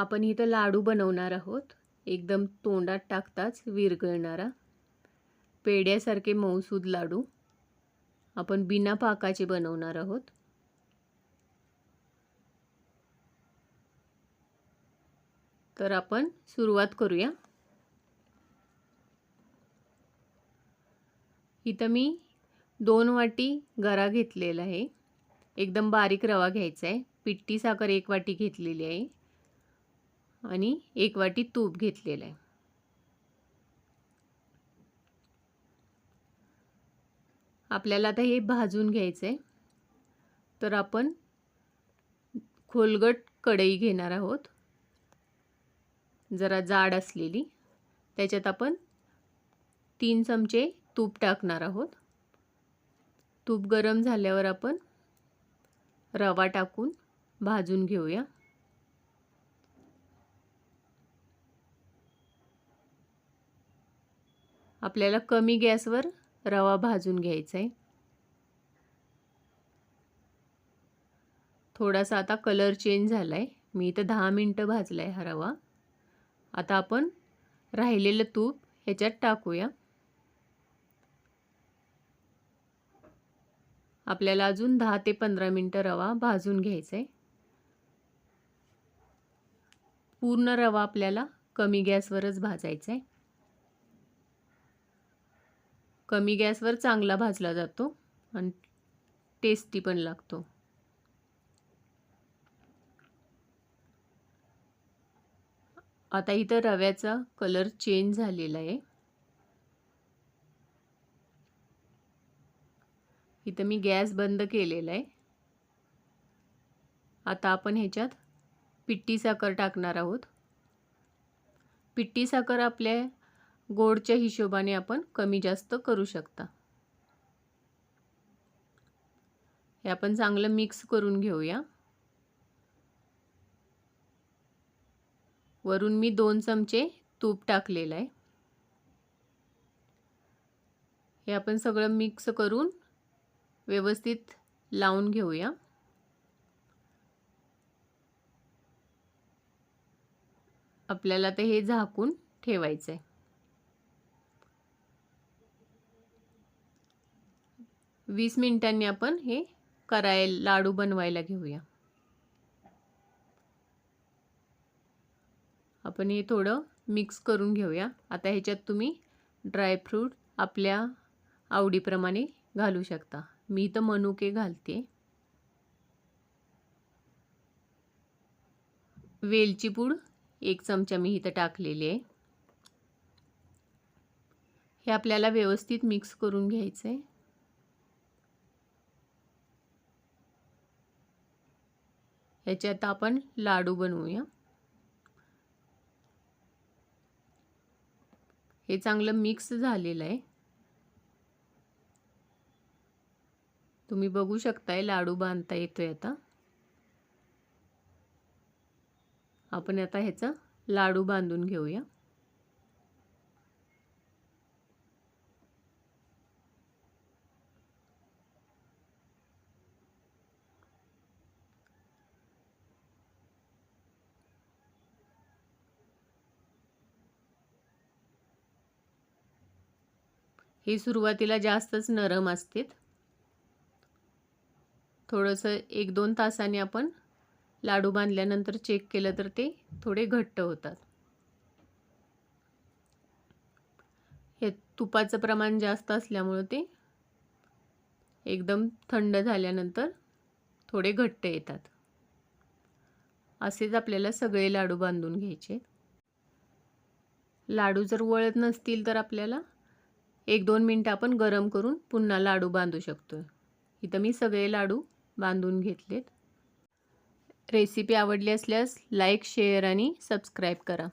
आपण इथं लाडू बनवणार आहोत. एकदम तोंडात टाकताच विरघळणारा. पेड्यासारखे मऊसूद लाडू आपण बिना पाकाचे बनवणार आहोत. तर आपण सुरुवात करूया. इथं मी दोन वाटी गरा घेतलेला आहे. एकदम बारीक रवा घ्यायचा आहे. पिट्टी साखर एक वाटी घेतलेली आहे. आणि एक वाटी तूप घेतलेलं आहे. आपल्याला आता हे भाजून घ्यायचं आहे. तर आपण खोलगट कढई घेणार आहोत. जरा जाड असलेली. त्याच्यात आपण तीन चमचे तूप टाकणार आहोत. तूप गरम झाल्यावर आपण रवा टाकून भाजून घेऊया. आपल्याला कमी गॅसवर रवा भाजून घ्यायचा आहे थोडासा आता कलर चेंज झाला आहे मी इथं दहा मिनटं भाजला आहे हा रवा. आता आपण राहिलेलं तूप ह्याच्यात टाकूया. आपल्याला अजून दहा ते पंधरा मिनटं रवा भाजून घ्यायचा आहे पूर्ण रवा आपल्याला कमी गॅसवरच भाजायचा आहे कमी गॅसवर चांगला भाजला जातो आणि टेस्टी पण लागतो. आता इथं रव्याचा कलर चेंज झालेला आहे. इथं मी गॅस बंद केलेला आहे. आता आपण ह्याच्यात पिट्टी साखर टाकणार आहोत. पिट्टी साखर आपल्या गोडच्या हिशोबाने आपण कमी जास्त करू शकता. हे आपण चांगलं मिक्स करून घेऊया. वरून मी दोन चमचे तूप टाकलेलं आहे. हे आपण सगळं मिक्स करून व्यवस्थित लावून घेऊया. आपल्याला ते हे झाकून ठेवायचं आहे वीस मिनिटांनी आपण हे करायला लाडू बनवायला घेऊया. आपण हे थोडं मिक्स करून घेऊया. आता ह्याच्यात तुम्ही ड्रायफ्रूट आपल्या आवडीप्रमाणे घालू शकता. मी इथं मनुके घालते. वेलची पूड एक चमचा मी इथं टाकलेली आहे. हे आपल्याला व्यवस्थित मिक्स करून घ्यायचं आहे ह्याच्यात आपण लाडू बनवूया. हे चांगलं मिक्स झालेलं आहे. तुम्ही बघू शकताय लाडू बांधता येतोय आता. आपण आता ह्याचा लाडू बांधून घेऊया. हे सुरुवातीला जास्तच नरम असतात. थोडंसं एक दोन तासाने आपण लाडू बांधल्यानंतर चेक केलं तर ते थोडे घट्ट होतात. हे तुपाचं प्रमाण जास्त असल्यामुळं ते एकदम थंड झाल्यानंतर थोडे घट्ट येतात. असेच आपल्याला सगळे लाडू बांधून घ्यायचे. लाडू जर वळत नसतील तर आपल्याला एक दोन मिनटं आपण गरम करून पुन्हा लाडू बांधू शकतो इथं मी सगळे लाडू बांधून घेतलेत. रेसिपी आवडली असल्यास लाईक शेअर आणि सबस्क्राईब करा.